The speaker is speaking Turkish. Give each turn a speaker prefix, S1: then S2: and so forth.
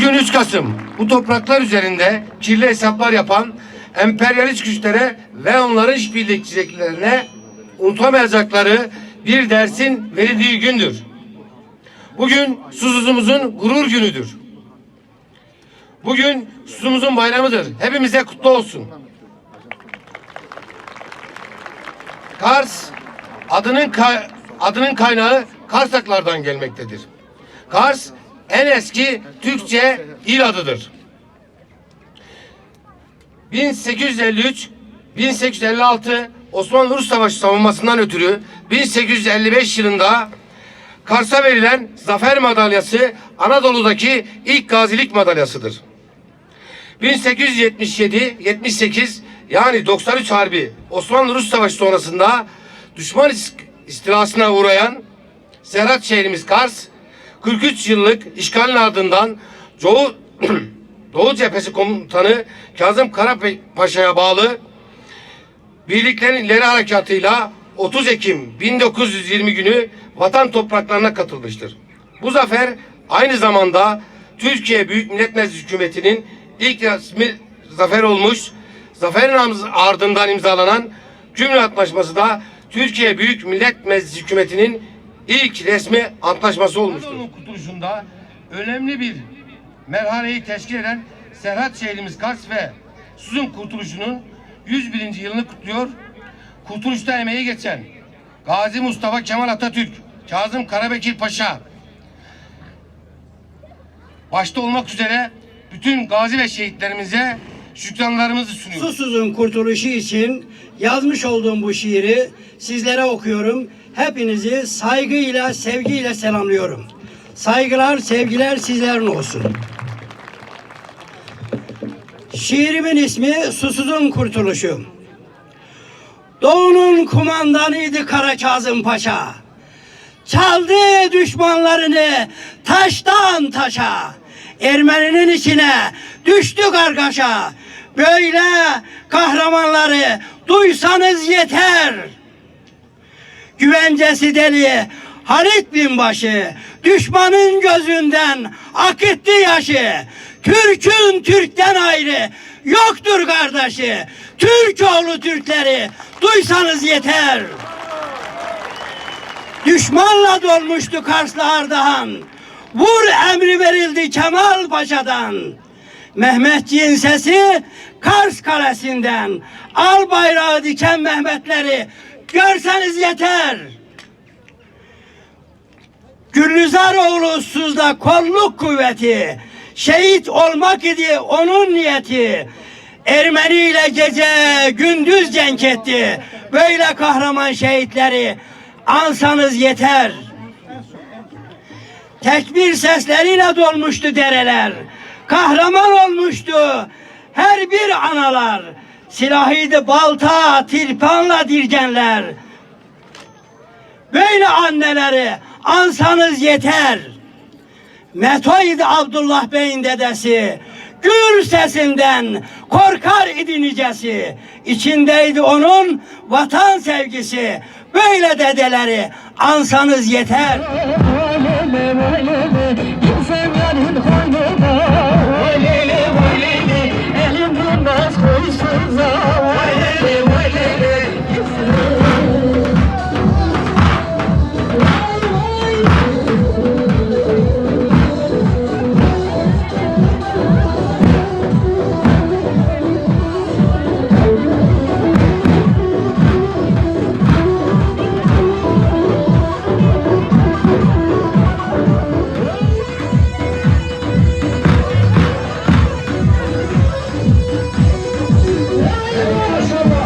S1: Bugün 3 Kasım. Bu topraklar üzerinde kirli hesaplar yapan emperyalist güçlere ve onların işbirlikçilerine unutamayacakları bir dersin verildiği gündür. Bugün susuzumuzun gurur günüdür. Bugün susuzumuzun bayramıdır. Hepimize kutlu olsun. Kars adının ka- adının kaynağı Karsaklardan gelmektedir. Kars en eski Türkçe il adıdır. 1853 1856 Osmanlı-Rus Savaşı savunmasından ötürü 1855 yılında Kars'a verilen zafer madalyası Anadolu'daki ilk gazilik madalyasıdır. 1877-78 yani 93 Harbi Osmanlı-Rus Savaşı sonrasında düşman is- istilasına uğrayan Serhat şehrimiz Kars 43 yıllık işgalin ardından Doğu, Doğu Cephesi Komutanı Kazım Karapaşa'ya bağlı birliklerin ileri harekatıyla 30 Ekim 1920 günü vatan topraklarına katılmıştır. Bu zafer aynı zamanda Türkiye Büyük Millet Meclisi Hükümeti'nin ilk resmi zafer olmuş, zaferin ardından imzalanan Cümle Antlaşması da Türkiye Büyük Millet Meclisi Hükümeti'nin ilk resmi antlaşması olmuştur. Anadolu'nun kurtuluşunda önemli bir merhaleyi teşkil eden Serhat şehrimiz Kars ve Suzun kurtuluşunun 101. yılını kutluyor. Kurtuluşta emeği geçen Gazi Mustafa Kemal Atatürk, Kazım Karabekir Paşa başta olmak üzere bütün gazi ve şehitlerimize şükranlarımızı sunuyoruz.
S2: Susuz'un kurtuluşu için yazmış olduğum bu şiiri sizlere okuyorum. Hepinizi saygıyla, sevgiyle selamlıyorum. Saygılar, sevgiler sizlerin olsun. Şiirimin ismi Susuz'un Kurtuluşu. Doğu'nun kumandanıydı Kara Kazım Paşa. Çaldı düşmanlarını taştan taşa. Ermeninin içine düştü kargaşa. Böyle kahramanları duysanız yeter. Güvencesi deli Halit binbaşı düşmanın gözünden akıttı yaşı. Türk'ün Türk'ten ayrı yoktur kardeşi. Türk oğlu Türkleri duysanız yeter. Düşmanla dolmuştu Karslı Ardahan. Vur emri verildi Kemal Paşa'dan. Mehmetçiğin sesi Kars kalesinden. Al bayrağı diken Mehmetleri görseniz yeter. Gülizar oğlu Suz'da kolluk kuvveti. Şehit olmak idi onun niyeti. Ermeni ile gece gündüz cenk etti. Böyle kahraman şehitleri ansanız yeter. Tekbir sesleriyle dolmuştu dereler. Kahraman olmuştu her bir analar. Silahıydı balta, tirpanla dirgenler. Böyle anneleri ansanız yeter. Meto'ydu Abdullah Bey'in dedesi. Gür sesinden korkar idi nicesi. İçindeydi onun vatan sevgisi. Böyle dedeleri ansanız yeter.
S3: Russia.